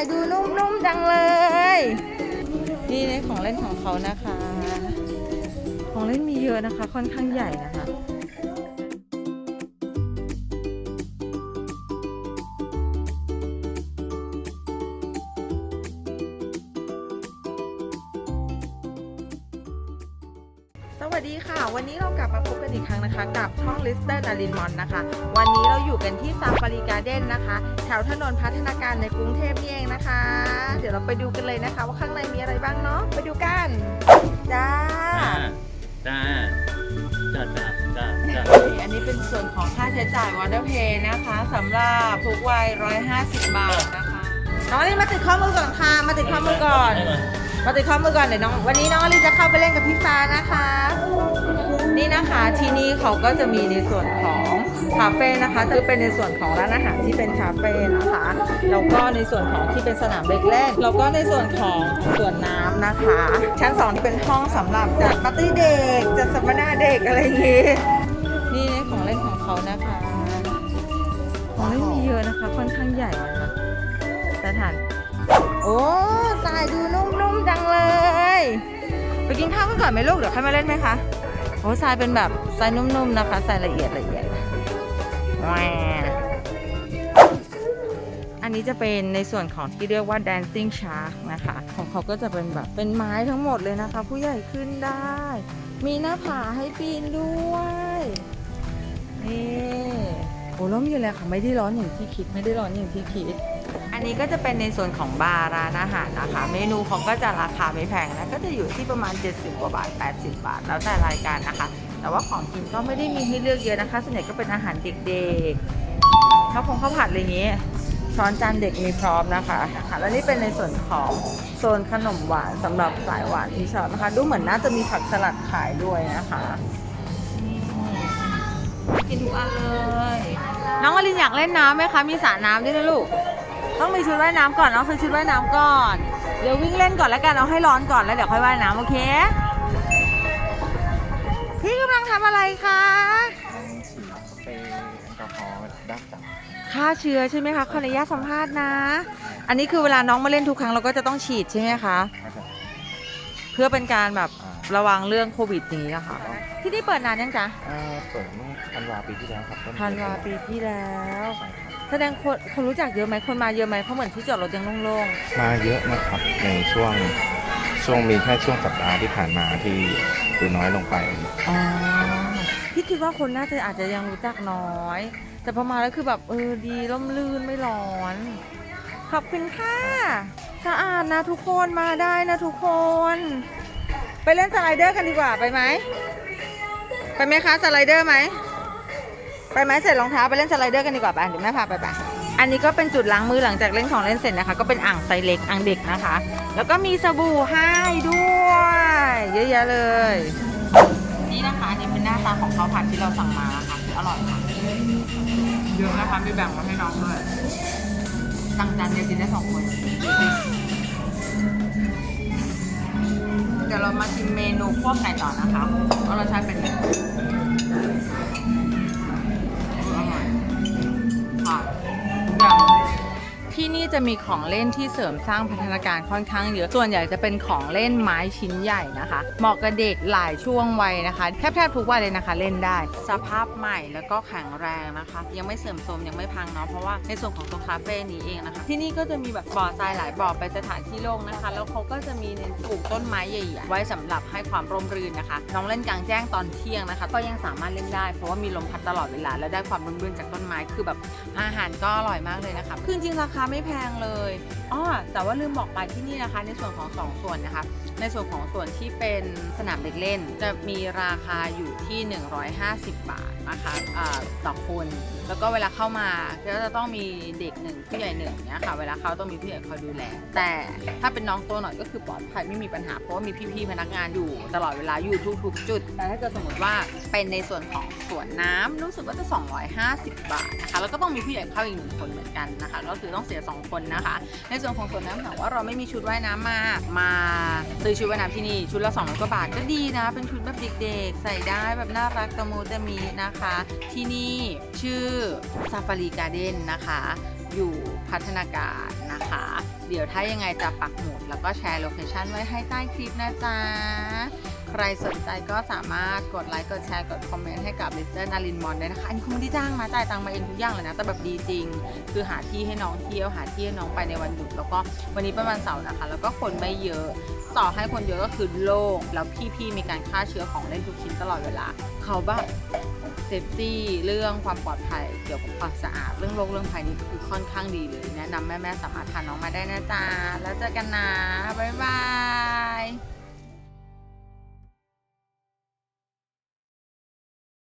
ายดูนุ่มๆจังเลย นี่ในของเล่นของเขานะคะ ของเล่นมีเยอะนะคะ ค่อนข้างใหญ่นะคะ สวัสดีค่ะ วันนี้เรากลับมาพบกันอีกครั้งนะคะ กับช่อง Lister นารินมอนนะคะ วันนี้เราอยู่กันที่ซาฟารีการ์เด้นนะคะแถวถนนพัฒนาการในกรุงเทพนี่เองนะคะ เดี๋ยวเราไปดูกันเลยนะคะ ว่าข้างในมีอะไรบ้างเนาะไปดูกันจ้าจ้าจ้าจ้าจ้าจ้าอันนี้เป็นส่วนของค่าใช้จ่ายวอเตอร์เพย์นะคะสำหรับทุกวัย150 บาทนะคะน้องอลินมาติดข้อมือก่อนค่ะมาติดข้อมือก่อน มาติดข้อมือก่อนเดี๋ยวน้อง วันนี้น้องอลิจะเข้าไปเล่นกับพี่ฟ้านะคะ นี่นะคะที่นี่เขาก็จะมีในส่วนของคาเฟ่นะคะคือเป็นในส่วนของร้านอาหารที่เป็นคาเฟ่นะคะแล้วก็ในส่วนของที่เป็นสนามเด็กเล่นแล้วก็ในส่วนของสวนน้ำนะคะ ชั้นสองที่เป็นห้องสำหรับจัดปาร์ตี้เด็กจัดสัมมนาเด็กอะไรอย่างงี้นี่ของเล่นของเขานะคะของเล่นมีเยอะนะคะค่อนข้างใหญ่นะคะสถาน โอ้ทรายดูน จังเลย ไปกินข้าวกันก่อนไหมลูก เดี๋ยวค่อยมาเล่นไหมคะโอ้ทรายเป็นแบบทรายนุ่มๆนะคะทรายละเอียดละเอียดแหวอันนี้จะเป็นในส่วนของที่เรียกว่า dancing shark นะคะ ของเขาก็จะเป็นแบบเป็นไม้ทั้งหมดเลยนะคะ ผู้ใหญ่ขึ้นได้ มีหน้าผาให้ปีนด้วยนี่โอ้ร่มเย็นเลยค่ะ ไม่ได้ร้อนอย่างที่คิดไม่ได้ร้อนอย่างที่คิด นนี้ก็จะเป็นในส่วนของบาร์ร้านอาหารนะคะ เมนูเขาก็จะราคาไม่แพงนะ ก็จะอยู่ที่ประมาณ 70 กว่าบาท 80 บาท แล้วแต่รายการนะคะ แต่ว่าของกินก็ไม่ได้มีให้เลือกเยอะนะคะ ส่วนใหญ่ก็เป็นอาหารเด็กๆข้าวพงข้าวผัดอะไรอย่างนี้ ช้อนจานเด็กมีพร้อมนะคะค่ะแล้วนี่เป็นในส่วนของโซนขนมหวานสำหรับสายหวานที่ชอบนะคะ ดูเหมือนน่าจะมีผักสลัดขายด้วยนะคะกินทุกอันเลย น้องอลินอยากเล่นน้ำไหมคะ มีสระน้ำด้วยนะลูก ต้องมีชุดว่ายน้ำก่อนเอาซื้อชุดว่ายน้ำก่อน เดี๋ยววิ่งเล่นก่อนแล้วกันเอาให้ร้อนก่อนแล้วเดี๋ยวค่อยว่ายน้ำโอเค พี่กำลังทำอะไรคะไปแอลกอฮอล์ดับจับฆ่าเชื้อใช่ไหมคะขออนุญาตสัมภาษณ์นะ อันนี้คือเวลาน้องมาเล่นทุกครั้งเราก็จะต้องฉีดใช่ไหมคะ ครับเพื่อเป็นการแบบอ่า ระวังเรื่องโควิดนี้อะค่ะที่นี่เปิดนานยังจ๊ะเอ่อเปิดเมื่อธันวาปีที่แล้วครับต้นธันวาปีที่แล้ว ใช่ครับแสดงคนคนรู้จักเยอะไหมคนมาเยอะไหมเพราะเหมือนที่จอดรถยังโล่งมาเยอะนะครับ ในช่วงช่วงมีแค่ช่วงสัปดาห์ที่ผ่านมาที่ดูน้อยลงไป ๆอ๋อพี่คิดว่าคนน่าจะอาจจะยังรู้จักน้อย แต่พอมาแล้วคือแบบเออดีร่มรื่นไม่ร้อน ขอบคุณค่ะสะอาดนะทุกคนมาได้นะทุกคน ไปเล่นสไลเดอร์กันดีกว่าไปไหมไปไหมคะสไลเดอร์ไหมไปไหมเสร็จรองเท้าไปเล่นสไลเดอร์กันดีกว่าไปเดี๋ยวแม่พาไปไปอันนี้ก็เป็นจุดล้างมือหลังจากเล่นของเล่นเสร็จนะคะ ก็เป็นอ่างไซส์เล็กอ่างเด็กนะคะ แล้วก็มีสบู่ให้ด้วยเยอะแยะเลย นี่นะคะอันนี่เป็นหน้าตาของข้าวผัดที่เราสั่งมาค่ะอร่อยค่ะเยอะนะคะมีแบ่งมาให้น้องด้วยสั่งจานเดียวกินได้สองคน มาชิมเมนูพวกไก่ต่อนะคะว่ารสชาติเป็นยังไง ที่นี่จะมีของเล่นที่เสริมสร้างพัฒนาการค่อนข้างเยอะ ส่วนใหญ่จะเป็นของเล่นไม้ชิ้นใหญ่นะคะ เหมาะกับเด็กหลายช่วงวัยนะคะแทบแทบทุกวัยเลยนะคะ เล่นได้ สภาพใหม่แล้วก็แข็งแรงนะคะ ยังไม่เสื่อมโทรมยังไม่พังเนาะเพราะว่าในส่วนของตัวคาเฟ่นี้เองนะคะ ที่นี่ก็จะมีแบบบ่อทรายหลายบ่อไปสถานที่โล่งนะคะ แล้วเขาก็จะมีเน้นปลูกต้นไม้ใหญ่ๆไว้สำหรับให้ความร่มรื่นนะคะ น้องเล่นกลางแจ้งตอนเที่ยงนะคะ ก็ยังสามารถเล่นได้เพราะว่ามีลมพัดตลอดเวลาและได้ความร่มรื่นจากต้นไม้คือแบบอาหารก็อร่อยมากเลยนะคะคือจริงราคาไม่แพงเลยอ๋อแต่ว่าลืมบอกไปที่นี่นะคะ ในส่วนของสองส่วนนะคะ ในส่วนของส่วนที่เป็นสนามเด็กเล่น จะมีราคาอยู่ที่ 150 บาทนะคะอ่าต่อคน แล้วก็เวลาเข้ามาก็จะต้องมีเด็กหนึ่งผู้ใหญ่หนึ่งเนี่ยค่ะ เวลาเขาต้องมีผู้ใหญ่คอยดูแล แต่ถ้าเป็นน้องตัวหน่อยก็คือปลอดภัยไม่มีปัญหาเพราะว่ามีพี่ๆพนักงานอยู่ ตลอดเวลาอยู่ทุกๆจุด แต่ถ้าเกิดสมมติว่าเป็นในส่วนของสวนน้ำรู้สึกว่าจะ 250 บาทนะคะ แล้วก็ต้องมีผู้ใหญ่เข้าอีกหนึ่งคนเหมือนกันนะคะ ก็คือต้องเสีย 2 คนนะคะ ในส่วนของสวนน้ำถามว่าเราไม่มีชุดว่ายน้ำมา มาซื้อชุดว่ายน้ำที่นี่ ชุดละ200กว่าบาทก็ดีนะ เป็นชุดแบบเด็กๆ ใส่ได้แบบน่ารักตะมูตะมีนะคะ ที่นี่ชื่อ Safari Garden นะคะ อยู่พัฒนาการนะคะ เดี๋ยวถ้ายังไงจะปักหมุดแล้วก็แชร์โลเคชันไว้ให้ใต้คลิปนะจ๊ะ ใครสนใจก็สามารถกดไลค์ กดแชร์ กดคอมเมนต์ให้กับลิสเตอร์นารินมอนได้นะคะ อันนี้คุณไม่ได้จ้างนะจ่ายตังมาเองทุกอย่างเลยนะ แต่แบบดีจริง คือหาที่ให้น้องเที่ยว หาที่ให้น้องไปในวันหยุด แล้วก็วันนี้เป็นวันเสาร์นะคะ แล้วก็คนไม่เยอะต่อให้คนเยอะก็คือโล่งแล้วพี่ๆมีการฆ่าเชื้อของเล่นทุกชิ้นตลอดเวลา เขาแบบ เซฟตี้เรื่องความปลอดภัยเกี่ยวกับความสะอาดเรื่องโรคเรื่องภัยนี่คือค่อนข้างดีเลย แนะนำแม่ ๆ สามารถพาน้องมาได้นะจ๊ะ แล้วเจอกันนะ บ๊ายบาย